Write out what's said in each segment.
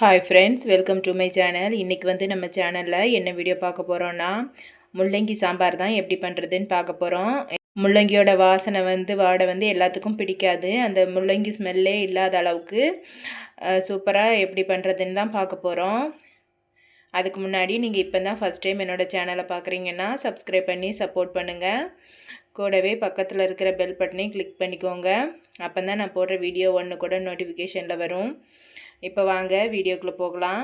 Hi friends welcome to my channel இன்றைக்கி வந்து நம்ம சேனலில் என்ன வீடியோ பார்க்க போகிறோன்னா முள்ளங்கி சாம்பார் தான் எப்படி பண்ணுறதுன்னு பார்க்க போகிறோம் முள்ளங்கியோட வாசனை வந்து வாடை வந்து எல்லாத்துக்கும் பிடிக்காது. அந்த முள்ளங்கி ஸ்மெல்லே இல்லாத அளவுக்கு சூப்பராக எப்படி பண்ணுறதுன்னு தான் பார்க்க போகிறோம் அதுக்கு முன்னாடி நீங்கள் இப்போ தான் ஃபஸ்ட் டைம் என்னோடய சேனலை பார்க்குறீங்கன்னா சப்ஸ்கிரைப் பண்ணி சப்போர்ட் பண்ணுங்கள் கூடவே பக்கத்தில் இருக்கிற பெல் பட்டனையும் கிளிக் பண்ணிக்கோங்க. அப்போ தான் நான் போடுற வீடியோ ஒன்று கூட நோட்டிஃபிகேஷனில் வரும். இப்போ வாங்க வீடியோக்குள்ளே போகலாம்.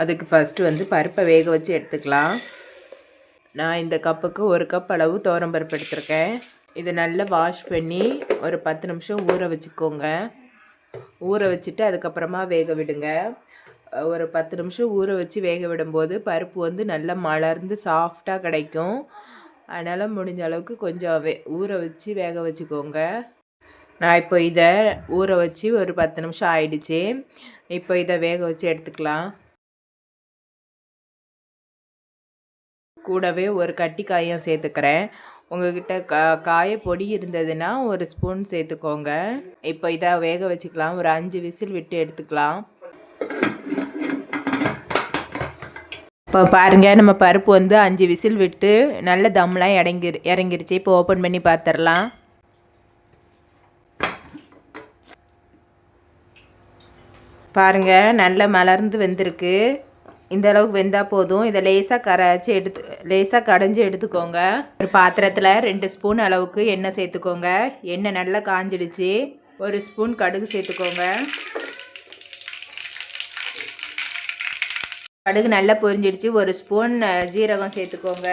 அதுக்கு ஃபஸ்ட்டு வந்து பருப்பை வேக வச்சு எடுத்துக்கலாம். நான் இந்த கப்புக்கு ஒரு கப் அளவு பருப்பு எடுத்திருக்கேன். இதை நல்லா வாஷ் பண்ணி ஒரு பத்து நிமிஷம் ஊற வச்சுக்கோங்க. ஊற வச்சுட்டு அதுக்கப்புறமா வேக விடுங்க. ஒரு பத்து நிமிஷம் ஊற வச்சு வேக விடும்போது பருப்பு வந்து நல்லா மலர்ந்து சாஃப்டாக கிடைக்கும். அதனால் முடிஞ்ச அளவுக்கு கொஞ்சம் வே ஊற வச்சு வேக வச்சுக்கோங்க. நான் இப்போ இதை ஊற வச்சு ஒரு பத்து நிமிஷம் ஆயிடுச்சு. இப்போ இதை வேக வச்சு எடுத்துக்கலாம். கூடவே ஒரு கட்டி காயம் சேர்த்துக்கிறேன். உங்ககிட்ட கா காய பொடி இருந்ததுன்னா ஒரு ஸ்பூன் சேர்த்துக்கோங்க. இப்போ இதை வேக வச்சுக்கலாம். ஒரு அஞ்சு விசில் விட்டு எடுத்துக்கலாம். இப்போ பாருங்கள் நம்ம பருப்பு வந்து அஞ்சு விசில் விட்டு நல்ல தம்லாம் இறங்கி இறங்கிருச்சு. இப்போ ஓப்பன் பண்ணி பார்த்துடலாம் பாருங்கள் நல்லா மலர்ந்து வெந்திருக்கு. இந்த அளவுக்கு வெந்தால் போதும். இதை லேசாக கரைச்சி எடுத்து லேசாக கடைஞ்சி எடுத்துக்கோங்க. ஒரு பாத்திரத்தில் ரெண்டு ஸ்பூன் அளவுக்கு எண்ணெய் சேர்த்துக்கோங்க. எண்ணெய் நல்லா காஞ்சிடுச்சு. ஒரு ஸ்பூன் கடுகு சேர்த்துக்கோங்க. கடுகு நல்லா பொரிஞ்சிடுச்சு. ஒரு ஸ்பூன் ஜீரகம் சேர்த்துக்கோங்க.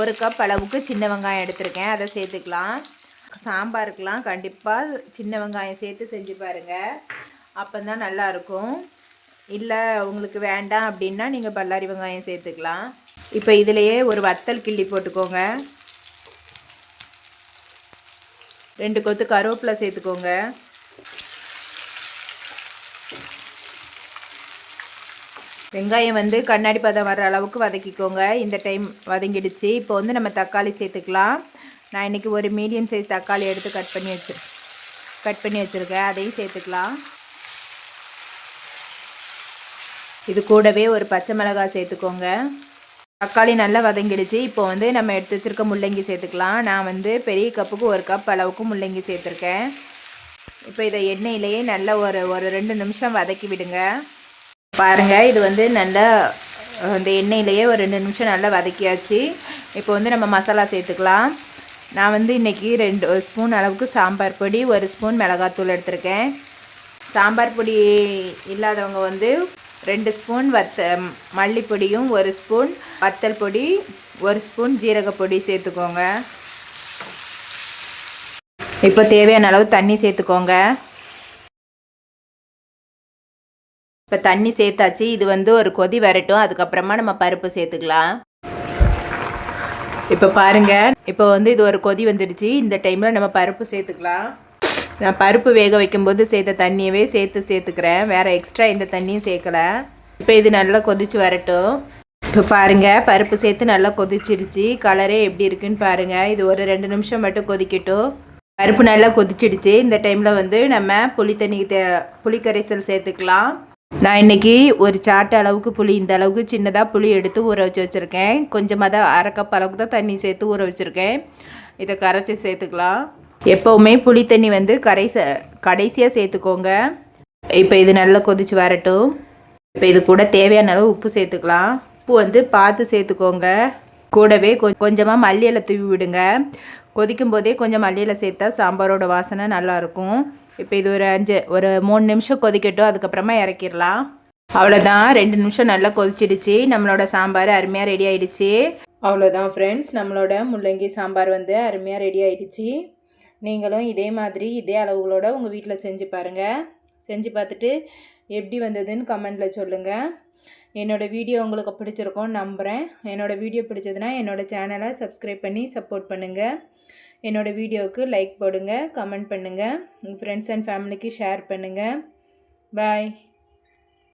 ஒரு கப் அளவுக்கு சின்ன வெங்காயம் எடுத்திருக்கேன். அதை சேர்த்துக்கலாம். சாம்பாருக்கெலாம் கண்டிப்பாக சின்ன வெங்காயம் சேர்த்து செஞ்சு பாருங்கள் அப்போ தான் நல்லாயிருக்கும் இல்லை உங்களுக்கு வேண்டாம் அப்படின்னா நீங்கள் பல்லாரி வெங்காயம் சேர்த்துக்கலாம். இப்போ இதிலையே ஒரு வத்தல் கிள்ளி போட்டுக்கோங்க. ரெண்டு கொத்து கருவேப்பிலை சேர்த்துக்கோங்க. வெங்காயம் வந்து கண்ணாடி பதம் வர அளவுக்கு வதக்கிக்கோங்க. இந்த டைம் வதங்கிடுச்சு. இப்போ வந்து நம்ம தக்காளி சேர்த்துக்கலாம். நான் இன்றைக்கி ஒரு மீடியம் சைஸ் தக்காளி எடுத்து கட் பண்ணி வச்சு கட் பண்ணி வச்சுருக்கேன். அதையும் சேர்த்துக்கலாம். இது கூடவே ஒரு பச்சை மிளகாய் சேர்த்துக்கோங்க. தக்காளி நல்லா வதங்கிடுச்சு. இப்போ வந்து நம்ம எடுத்து வச்சுருக்க முள்ளங்கி சேர்த்துக்கலாம். நான் வந்து பெரிய கப்புக்கு ஒரு கப் அளவுக்கு முள்ளங்கி சேர்த்துருக்கேன். இப்போ இதை எண்ணெயிலேயே நல்லா ஒரு ஒரு ரெண்டு நிமிஷம் வதக்கி விடுங்க. பாருங்கள் இது வந்து நல்லா இந்த எண்ணெயிலேயே ஒரு ரெண்டு நிமிஷம் நல்லா வதக்கியாச்சு. இப்போ வந்து நம்ம மசாலா சேர்த்துக்கலாம். நான் வந்து இன்றைக்கி ரெண்டு ஸ்பூன் அளவுக்கு சாம்பார் பொடி ஒரு ஸ்பூன் மிளகாத்தூள் எடுத்திருக்கேன். சாம்பார் பொடி இல்லாதவங்க வந்து ரெண்டு ஸ்பூன் வத்த மல்லிப்பொடியும் ஒரு ஸ்பூன் வத்தல் பொடி ஒரு ஸ்பூன் ஜீரகப்பொடி சேர்த்துக்கோங்க. இப்போ தேவையான அளவு தண்ணி சேர்த்துக்கோங்க. இப்போ தண்ணி சேர்த்தாச்சு இது வந்து ஒரு கொதி வரட்டும் அதுக்கப்புறமா நம்ம பருப்பு சேர்த்துக்கலாம். இப்போ பாருங்கள் இப்போ வந்து இது ஒரு கொதி வந்துடுச்சு. இந்த டைமில் நம்ம பருப்பு சேர்த்துக்கலாம். நான் பருப்பு வேக வைக்கும்போது சேர்த்த தண்ணியவே சேர்த்து சேர்த்துக்கிறேன். வேறு எக்ஸ்ட்ரா எந்த தண்ணியும் சேர்க்கலை. இப்போ இது நல்லா கொதிச்சு வரட்டும். இப்போ பாருங்கள் பருப்பு சேர்த்து நல்லா கொதிச்சிருச்சு கலரே எப்படி இருக்குன்னு பாருங்கள் இது ஒரு ரெண்டு நிமிஷம் மட்டும் கொதிக்கட்டும். பருப்பு நல்லா கொதிச்சிடுச்சு. இந்த டைமில் வந்து நம்ம புளி தண்ணி புளிக்கரைசல் சேர்த்துக்கலாம். நான் இன்றைக்கி ஒரு சாட்டு அளவுக்கு புளி இந்த அளவுக்கு சின்னதாக புளி எடுத்து ஊற வச்சு வச்சுருக்கேன். கொஞ்சமாக தான் அரைக்கப் அளவுக்கு தான் தண்ணி சேர்த்து ஊற வச்சுருக்கேன். இதை கரைச்சி சேர்த்துக்கலாம். எப்போவுமே புளி தண்ணி வந்து கரைச கடைசியாக சேர்த்துக்கோங்க. இப்போ இது நல்லா கொதித்து வரட்டும். இப்போ இது கூட தேவையான அளவு உப்பு சேர்த்துக்கலாம். உப்பு வந்து பார்த்து சேர்த்துக்கோங்க. கூடவே கொஞ்சமாக மல்லியில் தூவி விடுங்க. கொதிக்கும் போதே கொஞ்சம் மல்லியில் சேர்த்தா சாம்பாரோட வாசனை நல்லாயிருக்கும் இப்போ இது ஒரு அஞ்சு ஒரு மூணு நிமிஷம் கொதிக்கட்டும் அதுக்கப்புறமா இறக்கிடலாம் அவ்வளோதான் ரெண்டு நிமிஷம் நல்லா கொதிச்சிடுச்சு. நம்மளோட சாம்பார் அருமையாக ரெடி ஆகிடுச்சு அவ்வளோதான் ஃப்ரெண்ட்ஸ் நம்மளோட முள்ளங்கி சாம்பார் வந்து அருமையாக ரெடி ஆகிடுச்சு நீங்களும் இதே மாதிரி இதே அளவுகளோட உங்கள் வீட்டில் செஞ்சு பாருங்கள் செஞ்சு பார்த்துட்டு எப்படி வந்ததுன்னு கமெண்டில் சொல்லுங்கள் என்னோடய வீடியோ உங்களுக்கு பிடிச்சிருக்கோன்னு நம்புகிறேன் என்னோடய வீடியோ பிடிச்சதுன்னா என்னோடய சேனலை சப்ஸ்கிரைப் பண்ணி சப்போர்ட் பண்ணுங்கள் என்னோடய வீடியோவுக்கு லைக் போடுங்க கமெண்ட் பண்ணுங்கள் உங்கள் ஃப்ரெண்ட்ஸ் அண்ட் ஃபேமிலிக்கு ஷேர் பண்ணுங்கள் பாய்